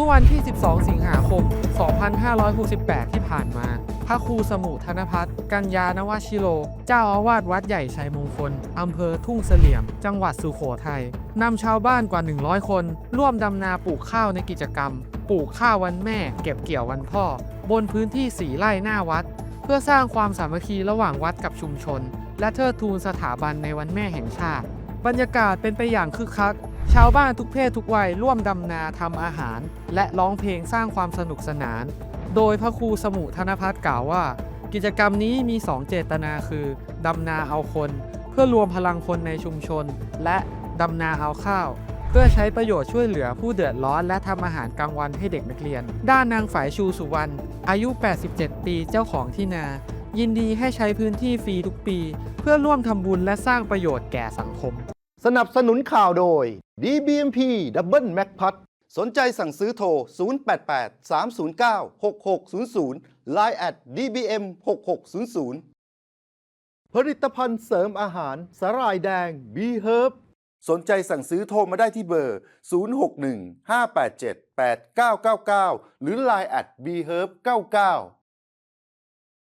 มื่อวันที่ 12 สิงหาคม 2568 ที่ผ่านมา พระครูสมุธนพัฒน์กัญญานวชิโร เจ้าอาวาสวัดใหญ่ชัยมงคล อำเภอทุ่งเสลี่ยม จังหวัดสุโขทัย นำชาวบ้านกว่า 100 คน ร่วมดำนาปลูกข้าวในกิจกรรม ปลูกข้าววันแม่ เก็บเกี่ยววันพ่อ บนพื้นที่สีไร่หน้าวัด เพื่อสร้างความสามัคคีระหว่างวัดกับชุมชน และเทิดทูนสถาบันในวันแม่แห่งชาติ บรรยากาศเป็นไปอย่างคึกคัก ชาวบ้านทุกเพศทุกวัยร่วมดำนาทำอาหาร และร้องเพลงสร้างความสนุกสนาน โดยพระครูสมุธนพัฒน์กล่าวว่า กิจกรรมนี้มี 2 เจตนาคือดำนาเอาคน เพื่อรวมพลังคนในชุมชน และดำนาเอาข้าว เพื่อใช้ประโยชน์ช่วยเหลือผู้เดือดร้อนและทำอาหารกลางวันให้เด็กนักเรียน ด้านนางฝ่ายชูสุวรรณอายุ 87 ปีเจ้าของที่นา ยินดีให้ใช้พื้นที่ฟรีทุกปี เพื่อร่วมทำบุญและสร้างประโยชน์แก่สังคม สนับสนุนข่าวโดย DBMP Double Mac p a t สนใจสั่งซื้อโทร 088 309 6600 Line at dbm 6600 ผลิตภัณฑ์เสริมอาหารสาหร่ายแดง B Herb สนใจสั่งซื้อโทรมาได้ที่เบอร์ 061 587 8999 หรือ Line at bherb 99